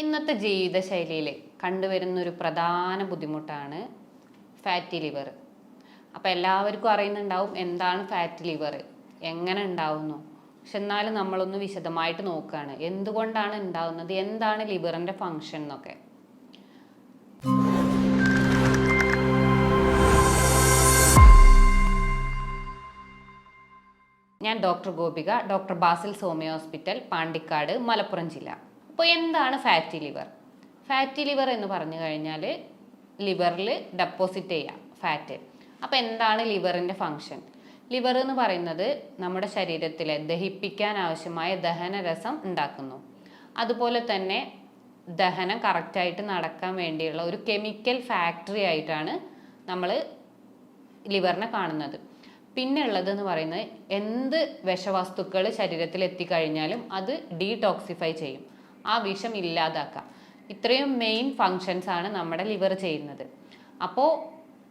ഇന്നത്തെ ജീവിതശൈലിയിൽ കണ്ടുവരുന്ന ഒരു പ്രധാന ബുദ്ധിമുട്ടാണ് ഫാറ്റി ലിവർ. അപ്പോൾ എല്ലാവർക്കും അറിയുന്നുണ്ടാവും എന്താണ് ഫാറ്റി ലിവർ എങ്ങനെ ഉണ്ടാവുന്നു. പക്ഷെ എന്നാലും നമ്മളൊന്ന് വിശദമായിട്ട് നോക്കുകയാണ് എന്തുകൊണ്ടാണ് ഉണ്ടാവുന്നത്? എന്താണ് ലിവറിന്റെ ഫങ്ഷൻ എന്നൊക്കെ. ഞാൻ doctor Gopika doctor Basil Somiya hospital Pandikkad Malappuram ജില്ല. അപ്പോൾ എന്താണ് ഫാറ്റി ലിവർ ഫാറ്റി ലിവർ എന്ന് പറഞ്ഞു കഴിഞ്ഞാൽ ലിവറിൽ ഡെപ്പോസിറ്റ് ചെയ്യാം ഫാറ്റ് അപ്പോൾ എന്താണ് ലിവറിന്റെ ഫങ്ഷൻ ലിവർ എന്ന് പറയുന്നത് നമ്മുടെ ശരീരത്തിലെ ദഹിപ്പിക്കാൻ ആവശ്യമായ ദഹനരസം ഉണ്ടാക്കുന്നു. അതുപോലെ തന്നെ ദഹനം കറക്റ്റായിട്ട് നടക്കാൻ വേണ്ടിയുള്ള ഒരു കെമിക്കൽ ഫാക്ടറി ആയിട്ടാണ് നമ്മൾ ലിവറിനെ കാണുന്നത്. പിന്നെ ഉള്ളതെന്ന് പറയുന്നത് എന്ത് വിഷവസ്തുക്കൾ ശരീരത്തിൽ എത്തിക്കഴിഞ്ഞാലും അത് ഡീടോക്സിഫൈ ചെയ്യും. ആ വിഷം ഇല്ലാതാക്കാം. ഇത്രയും മെയിൻ ഫങ്ഷൻസ് ആണ് നമ്മുടെ ലിവർ ചെയ്യുന്നത്. അപ്പോൾ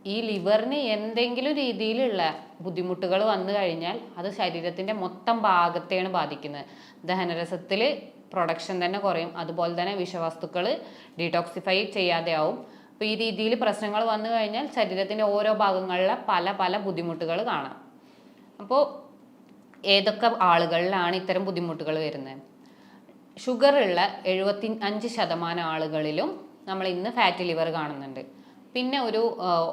ഈ ലിവറിന് എന്തെങ്കിലും രീതിയിലുള്ള ബുദ്ധിമുട്ടുകൾ വന്നു കഴിഞ്ഞാൽ അത് ശരീരത്തിന്റെ മൊത്തം ഭാഗത്തെയാണ് ബാധിക്കുന്നത്. ദഹനരസത്തിൽ പ്രൊഡക്ഷൻ തന്നെ കുറയും. അതുപോലെ തന്നെ വിഷവസ്തുക്കൾ ഡീടോക്സിഫൈ ചെയ്യാതെ ആവും. അപ്പോൾ ഈ രീതിയിൽ പ്രശ്നങ്ങൾ വന്നു കഴിഞ്ഞാൽ ശരീരത്തിന്റെ ഓരോ ഭാഗങ്ങളിലെ പല പല ബുദ്ധിമുട്ടുകൾ കാണാം. അപ്പോൾ ഏതൊക്കെ ആളുകളിലാണ് ഇത്തരം ബുദ്ധിമുട്ടുകൾ വരുന്നത്? ഷുഗർ ഉള്ള എഴുപത്തി അഞ്ച് ശതമാനം ആളുകളിലും നമ്മൾ ഇന്ന് ഫാറ്റ് ലിവർ കാണുന്നുണ്ട്. പിന്നെ ഒരു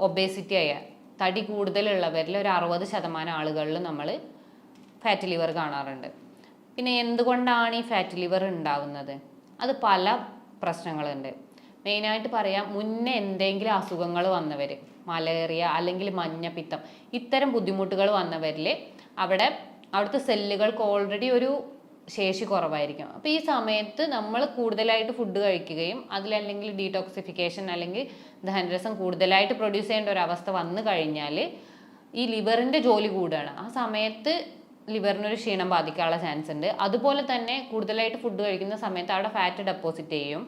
ഒബേസിറ്റി ആയ തടി കൂടുതലുള്ളവരിൽ ഒരു അറുപത് ശതമാനം ആളുകളിൽ നമ്മൾ ഫാറ്റ് ലിവർ കാണാറുണ്ട്. പിന്നെ എന്തുകൊണ്ടാണ് ഈ ഫാറ്റ് ലിവർ ഉണ്ടാവുന്നത്? അത് പല പ്രശ്നങ്ങളുണ്ട്. മെയിനായിട്ട് പറയാം മുന്നേ എന്തെങ്കിലും അസുഖങ്ങൾ വന്നവർ മലേറിയ അല്ലെങ്കിൽ മഞ്ഞപ്പിത്തം ഇത്തരം ബുദ്ധിമുട്ടുകൾ വന്നവരിൽ അവിടെ അവിടുത്തെ സെല്ലുകൾക്ക് ഓൾറെഡി ഒരു ശേഷി കുറവായിരിക്കും. അപ്പോൾ ഈ സമയത്ത് നമ്മൾ കൂടുതലായിട്ട് ഫുഡ് കഴിക്കുകയും അതിലല്ലെങ്കിൽ ഡീടോക്സിഫിക്കേഷൻ അല്ലെങ്കിൽ ദഹനരസം കൂടുതലായിട്ട് പ്രൊഡ്യൂസ് ചെയ്യേണ്ട ഒരു അവസ്ഥ വന്നു കഴിഞ്ഞാൽ ഈ ലിവറിന്റെ ജോലി കൂടുകയാണ്. ആ സമയത്ത് ലിവറിനൊരു ക്ഷീണം ബാധിക്കാനുള്ള ചാൻസ് ഉണ്ട്. അതുപോലെ തന്നെ കൂടുതലായിട്ട് ഫുഡ് കഴിക്കുന്ന സമയത്ത് അവിടെ ഫാറ്റ് ഡെപ്പോസിറ്റ് ചെയ്യും.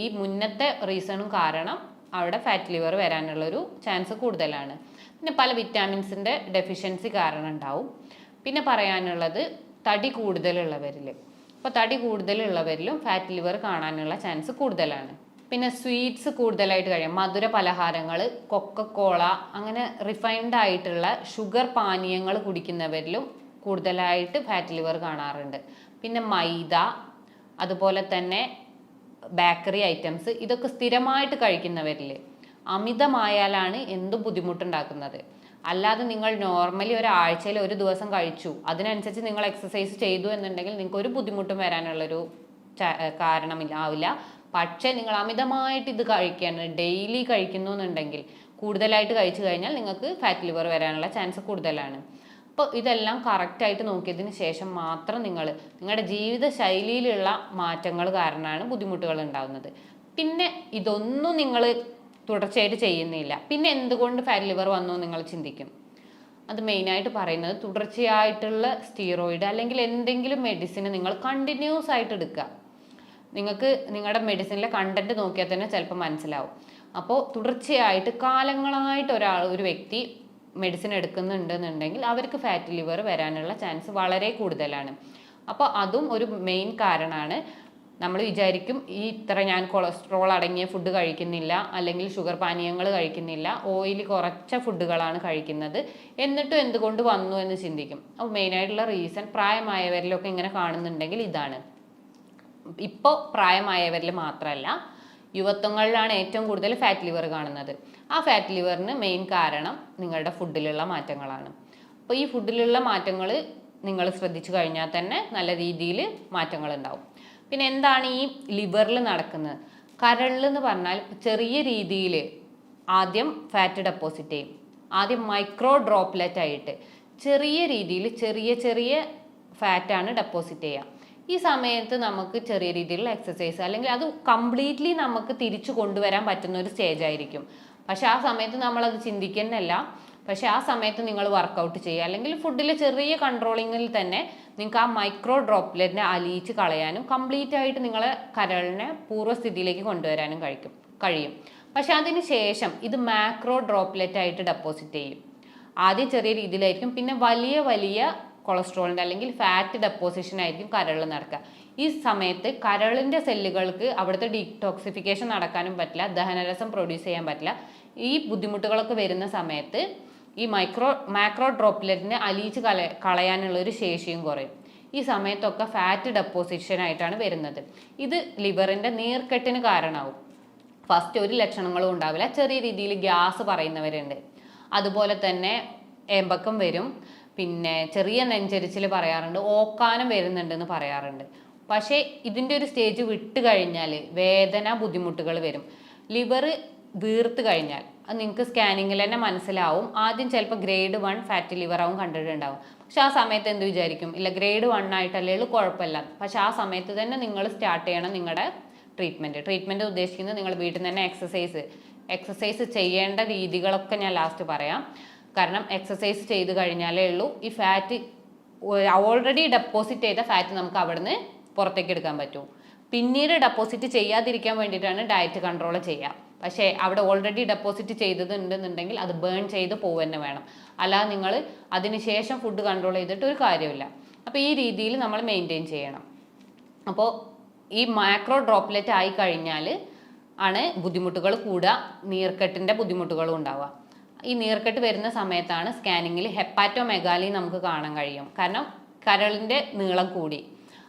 ഈ മുന്നത്തെ റീസണും കാരണം അവിടെ ഫാറ്റ് ലിവർ വരാനുള്ളൊരു ചാൻസ് കൂടുതലാണ്. പിന്നെ പല വിറ്റാമിൻസിന്റെ ഡെഫിഷ്യൻസി കാരണം ഉണ്ടാവും. പിന്നെ പറയാനുള്ളത് തടി കൂടുതലുള്ളവരിൽ അപ്പോൾ തടി കൂടുതലുള്ളവരിലും ഫാറ്റ് ലിവർ കാണാനുള്ള ചാൻസ് കൂടുതലാണ്. പിന്നെ സ്വീറ്റ്സ് കൂടുതലായിട്ട് കഴിയും. മധുര പലഹാരങ്ങൾ കൊക്കക്കോള അങ്ങനെ റിഫൈൻഡ് ആയിട്ടുള്ള ഷുഗർ പാനീയങ്ങൾ കുടിക്കുന്നവരിലും കൂടുതലായിട്ട് ഫാറ്റ് ലിവർ കാണാറുണ്ട്. പിന്നെ മൈദ അതുപോലെ തന്നെ ബേക്കറി ഐറ്റംസ് ഇതൊക്കെ സ്ഥിരമായിട്ട് കഴിക്കുന്നവരിൽ അമിതമായാലാണ് എന്ത് ബുദ്ധിമുട്ടുണ്ടാക്കുന്നത്. അല്ലാതെ നിങ്ങൾ നോർമലി ഒരാഴ്ചയിൽ ഒരു ദിവസം കഴിച്ചു. അതിനനുസരിച്ച് നിങ്ങൾ എക്സസൈസ് ചെയ്തു എന്നുണ്ടെങ്കിൽ നിങ്ങൾക്ക് ഒരു ബുദ്ധിമുട്ടും വരാനുള്ളൊരു കാരണമില്ല ആവില്ല. പക്ഷേ നിങ്ങൾ അമിതമായിട്ട് ഇത് കഴിക്കുകയാണ് ഡെയിലി കഴിക്കുന്നു എന്നുണ്ടെങ്കിൽ കൂടുതലായിട്ട് കഴിച്ചു കഴിഞ്ഞാൽ നിങ്ങൾക്ക് ഫാറ്റ് ലിവർ വരാനുള്ള ചാൻസ് കൂടുതലാണ്. അപ്പോൾ ഇതെല്ലാം കറക്റ്റായിട്ട് നോക്കിയതിന് ശേഷം മാത്രം നിങ്ങൾ നിങ്ങളുടെ ജീവിത ശൈലിയിലുള്ള മാറ്റങ്ങൾ കാരണമാണ് ബുദ്ധിമുട്ടുകൾ ഉണ്ടാകുന്നത് പിന്നെ ഇതൊന്നും നിങ്ങൾ തുടർച്ചയായിട്ട് ചെയ്യുന്നില്ല. പിന്നെ എന്തുകൊണ്ട് ഫാറ്റ് ലിവർ വന്നു നിങ്ങൾ ചിന്തിക്കും? അത് മെയിനായിട്ട് പറയുന്നത് തുടർച്ചയായിട്ടുള്ള സ്റ്റീറോയിഡ് അല്ലെങ്കിൽ എന്തെങ്കിലും മെഡിസിൻ നിങ്ങൾ കണ്ടിന്യൂസ് ആയിട്ട് എടുക്കുക. നിങ്ങൾക്ക് നിങ്ങളുടെ മെഡിസിനിലെ കണ്ടന്റ് നോക്കിയാൽ തന്നെ ചിലപ്പോൾ മനസ്സിലാവും. അപ്പോൾ തുടർച്ചയായിട്ട് കാലങ്ങളായിട്ട് ഒരാൾ ഒരു വ്യക്തി മെഡിസിൻ എടുക്കുന്നുണ്ടെന്നുണ്ടെങ്കിൽ അവർക്ക് ഫാറ്റ് ലിവർ വരാനുള്ള ചാൻസ് വളരെ കൂടുതലാണ്. അപ്പോൾ അതും ഒരു മെയിൻ കാരണമാണ്. നമ്മൾ വിചാരിക്കും ഈ ഇത്ര ഞാൻ കൊളസ്ട്രോൾ അടങ്ങിയ ഫുഡ് കഴിക്കുന്നില്ല അല്ലെങ്കിൽ ഷുഗർ പാനീയങ്ങൾ കഴിക്കുന്നില്ല ഓയിൽ കുറച്ച ഫുഡുകളാണ് കഴിക്കുന്നത്. എന്നിട്ടും എന്തുകൊണ്ട് വന്നു എന്ന് ചിന്തിക്കും. അപ്പോൾ മെയിനായിട്ടുള്ള റീസൺ പ്രായമായവരിലൊക്കെ ഇങ്ങനെ കാണുന്നുണ്ടെങ്കിൽ ഇതാണ്. ഇപ്പോൾ പ്രായമായവരിൽ മാത്രമല്ല യുവത്വങ്ങളിലാണ് ഏറ്റവും കൂടുതൽ ഫാറ്റ് ലിവർ കാണുന്നത്. ആ ഫാറ്റ് ലിവറിന് മെയിൻ കാരണം നിങ്ങളുടെ ഫുഡിലുള്ള മാറ്റങ്ങളാണ്. അപ്പോൾ ഈ ഫുഡിലുള്ള മാറ്റങ്ങൾ നിങ്ങൾ ശ്രദ്ധിച്ചു കഴിഞ്ഞാൽ തന്നെ നല്ല രീതിയിൽ മാറ്റങ്ങൾ ഉണ്ടാവും പിന്നെ എന്താണ് ഈ ലിവറിൽ നടക്കുന്നത്? കരളിൽ എന്ന് പറഞ്ഞാൽ ചെറിയ രീതിയിൽ ആദ്യം ഫാറ്റ് ഡെപ്പോസിറ്റ് ചെയ്യും. ആദ്യം മൈക്രോ ഡ്രോപ്ലെറ്റ് ആയിട്ട് ചെറിയ രീതിയിൽ ചെറിയ ചെറിയ ഫാറ്റാണ് ഡെപ്പോസിറ്റ് ചെയ്യുക. ഈ സമയത്ത് നമുക്ക് ചെറിയ രീതിയിലുള്ള എക്സസൈസ് അല്ലെങ്കിൽ അത് കംപ്ലീറ്റ്ലി നമുക്ക് തിരിച്ചു കൊണ്ടുവരാൻ പറ്റുന്ന ഒരു സ്റ്റേജ് ആയിരിക്കും. പക്ഷെ ആ സമയത്ത് നമ്മളത് ചിന്തിക്കുന്നല്ല പക്ഷെ ആ സമയത്ത് നിങ്ങൾ വർക്കൗട്ട് ചെയ്യുക. അല്ലെങ്കിൽ ഫുഡിൽ ചെറിയ കൺട്രോളിങ്ങിൽ തന്നെ നിങ്ങൾക്ക് ആ മൈക്രോ ഡ്രോപ്ലെറ്റിനെ അലിയിച്ച് കളയാനും കംപ്ലീറ്റ് ആയിട്ട് നിങ്ങളെ കരളിനെ പൂർവസ്ഥിതിയിലേക്ക് കൊണ്ടുവരാനും കഴിക്കും കഴിയും. പക്ഷെ അതിന് ശേഷം ഇത് മാക്രോ ഡ്രോപ്ലെറ്റ് ആയിട്ട് ഡെപ്പോസിറ്റ് ചെയ്യും. ആദ്യം ചെറിയ രീതിയിലായിരിക്കും പിന്നെ വലിയ വലിയ കൊളസ്ട്രോളിന്റെ അല്ലെങ്കിൽ ഫാറ്റ് ഡെപ്പോസിഷൻ ആയിരിക്കും കരളിൽ നടക്കുക. ഈ സമയത്ത് കരളിന്റെ സെല്ലുകൾക്ക് അവിടുത്തെ ഡീടോക്സിഫിക്കേഷൻ നടക്കാനും പറ്റില്ല ദഹനരസം പ്രൊഡ്യൂസ് ചെയ്യാൻ പറ്റില്ല. ഈ ബുദ്ധിമുട്ടുകളൊക്കെ വരുന്ന സമയത്ത് ഈ മൈക്രോ മാക്രോ ഡ്രോപ്ലെറ്റിനെ അലിയിച്ച് കള കളയാനുള്ള ഒരു ശേഷിയും കുറയും. ഈ സമയത്തൊക്കെ ഫാറ്റ് ഡെപ്പോസിഷൻ ആയിട്ടാണ് വരുന്നത്. ഇത് ലിവറിന്റെ നീർക്കെട്ടിന് കാരണമാവും. ഫസ്റ്റ് ഒരു ലക്ഷണങ്ങളും ഉണ്ടാവില്ല. ചെറിയ രീതിയിൽ ഗ്യാസ് പറയുന്നവരുണ്ട്. അതുപോലെ തന്നെ ഏമ്പക്കം വരും. പിന്നെ ചെറിയ നെഞ്ചരിച്ചിൽ പറയാറുണ്ട്. ഓക്കാനം വരുന്നുണ്ടെന്ന് പറയാറുണ്ട്. പക്ഷേ ഇതിന്റെ ഒരു സ്റ്റേജ് വിട്ട് കഴിഞ്ഞാൽ വേദന ബുദ്ധിമുട്ടുകൾ വരും. ലിവർ വീർത്ത് കഴിഞ്ഞാൽ. അത് നിങ്ങൾക്ക് സ്കാനിങ്ങിൽ തന്നെ മനസ്സിലാവും. ആദ്യം ചിലപ്പോൾ ഗ്രേഡ് വൺ ഫാറ്റി ലിവറാവും കണ്ടിട്ടുണ്ടാവും. പക്ഷെ ആ സമയത്ത് എന്ത് വിചാരിക്കും? ഇല്ല ഗ്രേഡ് വൺ ആയിട്ടല്ലേ കുഴപ്പമില്ല. പക്ഷെ ആ സമയത്ത് തന്നെ നിങ്ങൾ സ്റ്റാർട്ട് ചെയ്യണം നിങ്ങളുടെ ട്രീറ്റ്മെന്റ് ട്രീറ്റ്മെന്റ് ഉദ്ദേശിക്കുന്നത് നിങ്ങൾ വീട്ടിൽ തന്നെ എക്സസൈസ് എക്സസൈസ് ചെയ്യേണ്ട രീതികളൊക്കെ ഞാൻ ലാസ്റ്റ് പറയാം. കാരണം എക്സസൈസ് ചെയ്ത് കഴിഞ്ഞാലേ ഉള്ളൂ. ഈ ഫാറ്റ് ഓൾറെഡി ഡെപ്പോസിറ്റ് ചെയ്ത ഫാറ്റ് നമുക്ക് അവിടുന്ന് പുറത്തേക്ക് എടുക്കാൻ പറ്റും. പിന്നീട് ഡെപ്പോസിറ്റ് ചെയ്യാതിരിക്കാൻ വേണ്ടിയിട്ടാണ് ഡയറ്റ് കൺട്രോൾ ചെയ്യുക. പക്ഷേ അവിടെ ഓൾറെഡി ഡെപ്പോസിറ്റ് ചെയ്തതുണ്ടെന്നുണ്ടെങ്കിൽ അത് ബേൺ ചെയ്ത് പോവുക വേണം. അല്ലാതെ നിങ്ങൾ അതിനുശേഷം ഫുഡ് കൺട്രോൾ ചെയ്തിട്ട് ഒരു കാര്യമില്ല അപ്പോൾ ഈ രീതിയിൽ നമ്മൾ മെയിന്റെയിൻ ചെയ്യണം. അപ്പോൾ ഈ മാക്രോ ഡ്രോപ്ലെറ്റ് ആയി കഴിഞ്ഞാൽ ആണ് ബുദ്ധിമുട്ടുകൾ കൂടുക നീർക്കെട്ടിന്റെ ബുദ്ധിമുട്ടുകളും ഉണ്ടാവുക. ഈ നീർക്കെട്ട് വരുന്ന സമയത്താണ് സ്കാനിങ്ങിൽ ഹെപ്പാറ്റോ മെഗാലി നമുക്ക് കാണാൻ കഴിയും. കാരണം കരളിന്റെ നീളം കൂടി.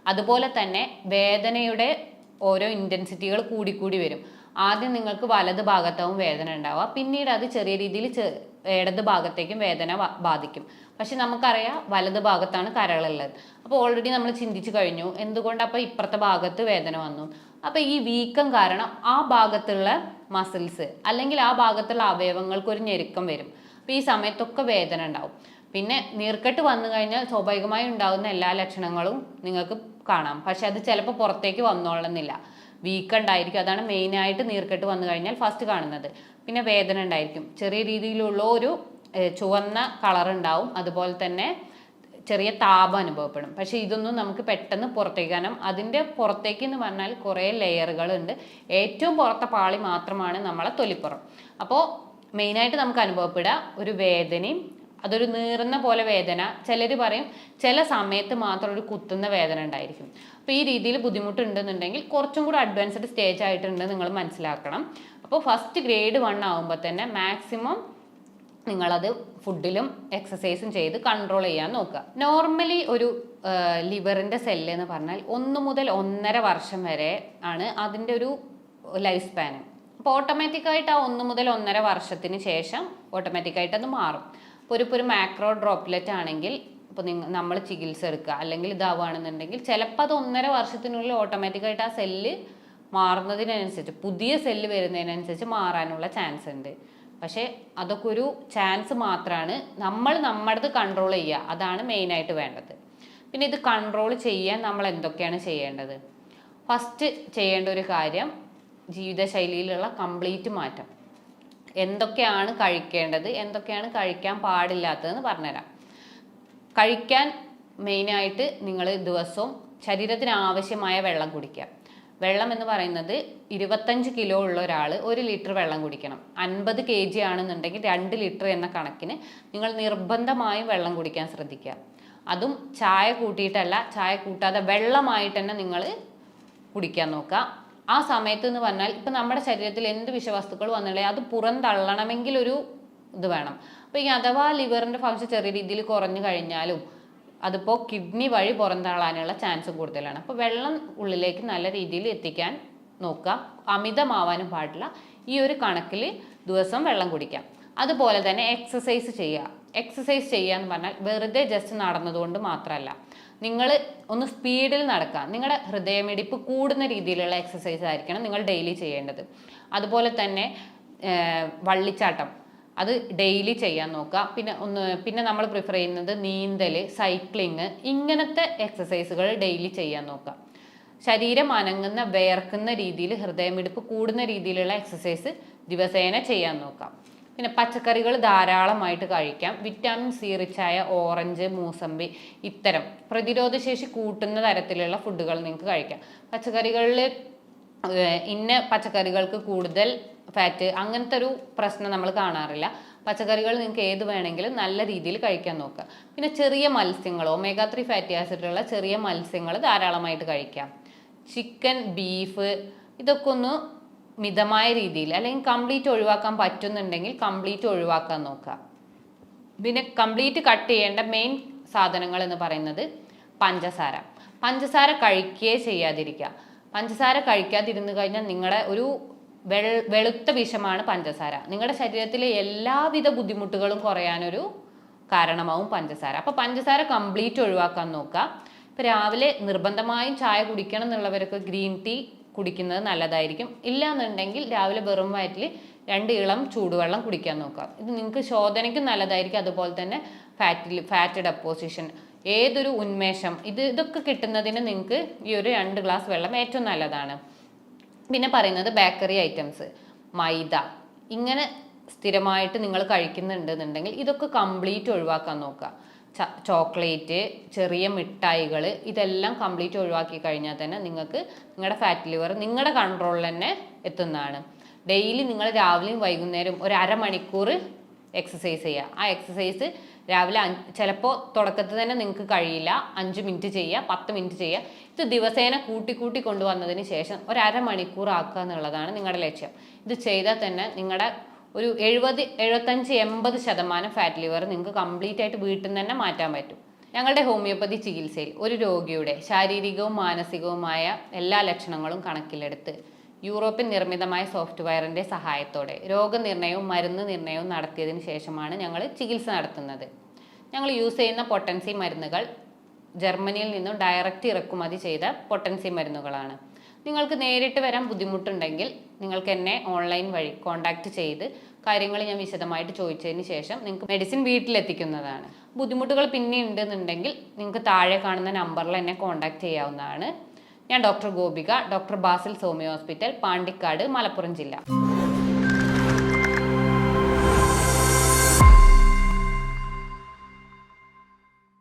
അതുപോലെ തന്നെ വേദനയുടെ ഓരോ ഇന്റൻസിറ്റികൾ കൂടിക്കൂടി വരും. ആദ്യം നിങ്ങൾക്ക് വലത് ഭാഗത്താവും വേദന ഉണ്ടാവുക. പിന്നീട് അത് ചെറിയ രീതിയിൽ ഇടത് ഭാഗത്തേക്കും വേദന ബാധിക്കും. പക്ഷെ നമുക്കറിയാം വലത് ഭാഗത്താണ് കരളുള്ളത്. അപ്പോൾ ഓൾറെഡി നമ്മൾ ചിന്തിച്ചു കഴിഞ്ഞു. എന്തുകൊണ്ട് അപ്പോൾ ഇപ്പുറത്തെ ഭാഗത്ത് വേദന വന്നു? അപ്പോൾ ഈ വീക്കം കാരണം ആ ഭാഗത്തുള്ള മസിൽസ് അല്ലെങ്കിൽ ആ ഭാഗത്തുള്ള അവയവങ്ങൾക്ക് ഒരു ഞെരുക്കം വരും. അപ്പോൾ ഈ സമയത്തൊക്കെ വേദന ഉണ്ടാവും. പിന്നെ നീർക്കെട്ട് വന്നു കഴിഞ്ഞാൽ സ്വാഭാവികമായി ഉണ്ടാകുന്ന എല്ലാ ലക്ഷണങ്ങളും നിങ്ങൾക്ക് കാണാം. പക്ഷെ അത് ചിലപ്പോൾ പുറത്തേക്ക് വന്നോളുന്നില്ല. വീക്ക് ഉണ്ടായിരിക്കും അതാണ് മെയിനായിട്ട് നീർക്കെട്ട് വന്നു കഴിഞ്ഞാൽ ഫസ്റ്റ് കാണുന്നത്. പിന്നെ വേദന ഉണ്ടായിരിക്കും. ചെറിയ രീതിയിലുള്ള ഒരു ചുവന്ന കളർ ഉണ്ടാവും. അതുപോലെ തന്നെ ചെറിയ താപം അനുഭവപ്പെടും. പക്ഷേ ഇതൊന്നും നമുക്ക് പെട്ടെന്ന് പുറത്തേക്ക് കാരണം അതിന്റെ പുറത്തേക്ക് എന്ന് പറഞ്ഞാൽ കുറേ ലെയറുകളുണ്ട് ഏറ്റവും പുറത്തെ പാളി മാത്രമാണ് നമ്മളെ തൊലിപ്പുറം. അപ്പോൾ മെയിനായിട്ട് നമുക്ക് അനുഭവപ്പെടുക ഒരു വേദനയും അതൊരു നീറുന്ന പോലെ വേദന. ചിലർ പറയും ചില സമയത്ത് മാത്രം ഒരു കുത്തുന്ന വേദന ഉണ്ടായിരിക്കും. അപ്പോൾ ഈ രീതിയിൽ ബുദ്ധിമുട്ടുണ്ടെന്നുണ്ടെങ്കിൽ കുറച്ചും കൂടി അഡ്വാൻസ്ഡ് സ്റ്റേജ് ആയിട്ടുണ്ട് നിങ്ങൾ മനസ്സിലാക്കണം. അപ്പോൾ ഫസ്റ്റ് ഗ്രേഡ് വൺ ആകുമ്പോൾ തന്നെ മാക്സിമം നിങ്ങളത് ഫുഡിലും എക്സസൈസും ചെയ്ത് കൺട്രോൾ ചെയ്യാൻ നോക്കുക. നോർമലി ഒരു ലിവറിന്റെ സെല്ല് എന്ന് പറഞ്ഞാൽ ഒന്ന് മുതൽ ഒന്നര വർഷം വരെ ആണ് അതിന്റെ ഒരു ലൈഫ് സ്പാൻ അപ്പോൾ ഓട്ടോമാറ്റിക്കായിട്ട് ആ ഒന്ന് മുതൽ ഒന്നര വർഷത്തിന് ശേഷം ഓട്ടോമാറ്റിക്കായിട്ട് അത് മാറും. ഇപ്പോൾ ഒരു ഇപ്പോൾ ഒരു മാക്രോ ഡ്രോപ്ലെറ്റ് ആണെങ്കിൽ ഇപ്പോൾ നിങ്ങൾ നമ്മൾ ചികിത്സ എടുക്കുക. അല്ലെങ്കിൽ ഇതാവുകയാണെന്നുണ്ടെങ്കിൽ ചിലപ്പോൾ അത് ഒന്നര വർഷത്തിനുള്ളിൽ ഓട്ടോമാറ്റിക്കായിട്ട് ആ സെല്ല് മാറുന്നതിനനുസരിച്ച് പുതിയ സെല്ല് വരുന്നതിനനുസരിച്ച് മാറാനുള്ള ചാൻസ് ഉണ്ട്. പക്ഷേ അതൊക്കെ ഒരു ചാൻസ് മാത്രമാണ് നമ്മൾ നമ്മുടേത് കൺട്രോൾ ചെയ്യുക. അതാണ് മെയിനായിട്ട് വേണ്ടത്. പിന്നെ ഇത് കൺട്രോൾ ചെയ്യാൻ നമ്മൾ എന്തൊക്കെയാണ് ചെയ്യേണ്ടത്? ഫസ്റ്റ് ചെയ്യേണ്ട ഒരു കാര്യം ജീവിതശൈലിയിലുള്ള കംപ്ലീറ്റ് മാറ്റം. എന്തൊക്കെയാണ് കഴിക്കേണ്ടത് എന്തൊക്കെയാണ് കഴിക്കാൻ പാടില്ലാത്തതെന്ന് പറഞ്ഞുതരാം. കഴിക്കാൻ മെയിനായിട്ട് നിങ്ങൾ ദിവസവും ശരീരത്തിന് ആവശ്യമായ വെള്ളം കുടിക്കുക. വെള്ളം എന്ന് പറയുന്നത് ഇരുപത്തഞ്ച് കിലോ ഉള്ള ഒരാൾ ഒരു ലിറ്റർ വെള്ളം കുടിക്കണം. അൻപത് കെ ജി ആണെന്നുണ്ടെങ്കിൽ രണ്ട് ലിറ്റർ എന്ന കണക്കിന് നിങ്ങൾ നിർബന്ധമായും വെള്ളം കുടിക്കാൻ ശ്രദ്ധിക്കുക. അതും ചായ കൂട്ടിയിട്ടല്ല ചായ കൂട്ടാതെ വെള്ളമായിട്ട് തന്നെ നിങ്ങൾ കുടിക്കാൻ നോക്കുക. ആ സമയത്ത് എന്ന് പറഞ്ഞാൽ ഇപ്പം നമ്മുടെ ശരീരത്തിൽ എന്ത് വിഷവസ്തുക്കൾ വന്നില്ലേ അത് പുറന്തള്ളണമെങ്കിൽ ഒരു ഇത് വേണം. അപ്പോൾ ഈ അഥവാ ലിവറിന്റെ ഫങ്ഷൻ ചെറിയ രീതിയിൽ കുറഞ്ഞു കഴിഞ്ഞാലും അതിപ്പോൾ കിഡ്നി വഴി പുറന്തള്ളാനുള്ള ചാൻസ് കൂടുതലാണ്. അപ്പോൾ വെള്ളം ഉള്ളിലേക്ക് നല്ല രീതിയിൽ എത്തിക്കാൻ നോക്കുക. അമിതമാവാനും പാടില്ല. ഈ ഒരു കണക്കിൽ ദിവസം വെള്ളം കുടിക്കാം. അതുപോലെ തന്നെ എക്സസൈസ് ചെയ്യുക. എക്സസൈസ് ചെയ്യുക എന്ന് പറഞ്ഞാൽ വെറുതെ ജസ്റ്റ് നടന്നതുകൊണ്ട് മാത്രമല്ല നിങ്ങൾ ഒന്ന് സ്പീഡിൽ നടക്കുക നിങ്ങളുടെ ഹൃദയമിടിപ്പ് കൂടുന്ന രീതിയിലുള്ള എക്സസൈസ് ആയിരിക്കണം നിങ്ങൾ ഡെയിലി ചെയ്യേണ്ടത്. അതുപോലെ തന്നെ വള്ളിച്ചാട്ടം. അത് ഡെയിലി ചെയ്യാൻ നോക്കുക. പിന്നെ ഒന്ന് പിന്നെ നമ്മൾ പ്രിഫർ ചെയ്യുന്നത് നീന്തൽ സൈക്ലിങ് ഇങ്ങനത്തെ എക്സസൈസുകൾ ഡെയിലി ചെയ്യാൻ നോക്കുക. ശരീരം അനങ്ങുന്ന വേർക്കുന്ന രീതിയിൽ ഹൃദയമിടിപ്പ് കൂടുന്ന രീതിയിലുള്ള എക്സസൈസ് ദിവസേന ചെയ്യാൻ നോക്കാം പിന്നെ പച്ചക്കറികൾ ധാരാളമായിട്ട് കഴിക്കാം. വിറ്റാമിൻ സി റിച്ചായ ഓറഞ്ച് മൂസമ്പി ഇത്തരം പ്രതിരോധശേഷി കൂട്ടുന്ന തരത്തിലുള്ള ഫുഡുകൾ നിങ്ങൾക്ക് കഴിക്കാം. പച്ചക്കറികളിൽ ഇന്ന പച്ചക്കറികൾക്ക് കൂടുതൽ ഫാറ്റ് അങ്ങനത്തെ ഒരു പ്രശ്നം നമ്മൾ കാണാറില്ല. പച്ചക്കറികൾ നിങ്ങൾക്ക് ഏത് വേണമെങ്കിലും നല്ല രീതിയിൽ കഴിക്കാൻ നോക്കുക പിന്നെ ചെറിയ മത്സ്യങ്ങൾ ഒമേഗ ത്രീ ഫാറ്റി ആസിഡുള്ള ചെറിയ മത്സ്യങ്ങൾ ധാരാളമായിട്ട് കഴിക്കാം. ചിക്കൻ ബീഫ് ഇതൊക്കെ ഒന്ന് മിതമായ രീതിയിൽ അല്ലെങ്കിൽ കംപ്ലീറ്റ് ഒഴിവാക്കാൻ പറ്റുന്നുണ്ടെങ്കിൽ കംപ്ലീറ്റ് ഒഴിവാക്കാൻ നോക്കുക. പിന്നെ കംപ്ലീറ്റ് കട്ട് ചെയ്യേണ്ട മെയിൻ സാധനങ്ങൾ എന്ന് പറയുന്നത് പഞ്ചസാര. പഞ്ചസാര കഴിക്കുകയേ ചെയ്യാതിരിക്കുക. പഞ്ചസാര കഴിക്കാതിരുന്നു കഴിഞ്ഞാൽ നിങ്ങളെ ഒരു വെൾ വെളുത്ത വിഷമാണ് പഞ്ചസാര. നിങ്ങളുടെ ശരീരത്തിലെ എല്ലാവിധ ബുദ്ധിമുട്ടുകളും കുറയാനൊരു കാരണമാവും പഞ്ചസാര. അപ്പോൾ പഞ്ചസാര കംപ്ലീറ്റ് ഒഴിവാക്കാൻ നോക്കുക. ഇപ്പം രാവിലെ നിർബന്ധമായും ചായ കുടിക്കണം എന്നുള്ളവർക്ക് ഗ്രീൻ ടീ കുടിക്കുന്നത് നല്ലതായിരിക്കും. ഇല്ലാന്നുണ്ടെങ്കിൽ രാവിലെ വെറും വയറ്റിൽ രണ്ട് ഇളം ചൂടുവെള്ളം കുടിക്കാൻ നോക്കുക ഇത് നിങ്ങൾക്ക് ശോധനയ്ക്കും നല്ലതായിരിക്കും. അതുപോലെ തന്നെ ഫാറ്റിൽ ഫാറ്റ് ഡെപ്പോസിഷൻ ഏതൊരു ഉന്മേഷം ഇത് ഇതൊക്കെ കിട്ടുന്നതിന് നിങ്ങൾക്ക് ഈ ഒരു രണ്ട് ഗ്ലാസ് വെള്ളം ഏറ്റവും നല്ലതാണ്. പിന്നെ പറയുന്നത് ബേക്കറി ഐറ്റംസ് മൈദ ഇങ്ങനെ സ്ഥിരമായിട്ട് നിങ്ങൾ കഴിക്കുന്നുണ്ടെന്നുണ്ടെങ്കിൽ ഇതൊക്കെ കംപ്ലീറ്റ് ഒഴിവാക്കാൻ നോക്കുക. ചോക്ലേറ്റ് ചെറിയ മിഠായികൾ ഇതെല്ലാം കംപ്ലീറ്റ് ഒഴിവാക്കി കഴിഞ്ഞാൽ തന്നെ നിങ്ങൾക്ക് നിങ്ങളുടെ ഫാറ്റ് ലിവർ നിങ്ങളുടെ കൺട്രോളിൽ തന്നെ എത്തുന്നതാണ്. ഡെയിലി നിങ്ങൾ രാവിലെയും വൈകുന്നേരം ഒരു അരമണിക്കൂർ എക്സസൈസ് ചെയ്യുക ആ എക്സസൈസ് രാവിലെ ചിലപ്പോൾ തുടക്കത്തിൽ തന്നെ നിങ്ങൾക്ക് കഴിയില്ല. അഞ്ച് മിനിറ്റ് ചെയ്യുക പത്ത് മിനിറ്റ് ചെയ്യുക ഇത് ദിവസേന കൂട്ടി കൂട്ടി കൊണ്ടുവന്നതിന് ശേഷം ഒരു അരമണിക്കൂർ ആക്കുക എന്നുള്ളതാണ് നിങ്ങളുടെ ലക്ഷ്യം. ഇത് ചെയ്താൽ തന്നെ നിങ്ങളുടെ ഒരു എഴുപത് എഴുപത്തഞ്ച് എൺപത് ശതമാനം ഫാറ്റ് ലിവർ നിങ്ങൾക്ക് കംപ്ലീറ്റ് ആയിട്ട് വീട്ടിൽ നിന്ന് തന്നെ മാറ്റാൻ പറ്റും. ഞങ്ങളുടെ ഹോമിയോപ്പതി ചികിത്സയിൽ ഒരു രോഗിയുടെ ശാരീരികവും മാനസികവുമായ എല്ലാ ലക്ഷണങ്ങളും കണക്കിലെടുത്ത് യൂറോപ്യൻ നിർമ്മിതമായ സോഫ്റ്റ്വെയറിന്റെ സഹായത്തോടെ രോഗനിർണയവും മരുന്ന് നിർണയവും നടത്തിയതിന് ശേഷമാണ് ഞങ്ങൾ ചികിത്സ നടത്തുന്നത്. ഞങ്ങൾ യൂസ് ചെയ്യുന്ന പൊട്ടൻസി മരുന്നുകൾ ജർമ്മനിയിൽ നിന്നും ഡയറക്റ്റ് ഇറക്കുമതി ചെയ്ത പൊട്ടൻസി മരുന്നുകളാണ്. നിങ്ങൾക്ക് നേരിട്ട് വരാൻ ബുദ്ധിമുട്ടുണ്ടെങ്കിൽ നിങ്ങൾക്ക് എന്നെ ഓൺലൈൻ വഴി കോൺടാക്റ്റ് ചെയ്ത് കാര്യങ്ങൾ ഞാൻ വിശദമായിട്ട് ചോദിച്ചതിന് ശേഷം നിങ്ങൾക്ക് മെഡിസിൻ വീട്ടിലെത്തിക്കുന്നതാണ്. ബുദ്ധിമുട്ടുകൾ പിന്നെ ഉണ്ടെന്നുണ്ടെങ്കിൽ നിങ്ങൾക്ക് താഴെ കാണുന്ന നമ്പറിൽ എന്നെ കോൺടാക്റ്റ് ചെയ്യാവുന്നതാണ്. ഞാൻ doctor Gopika doctor Basil Somi hospital Pandikkad Malappuram ജില്ല.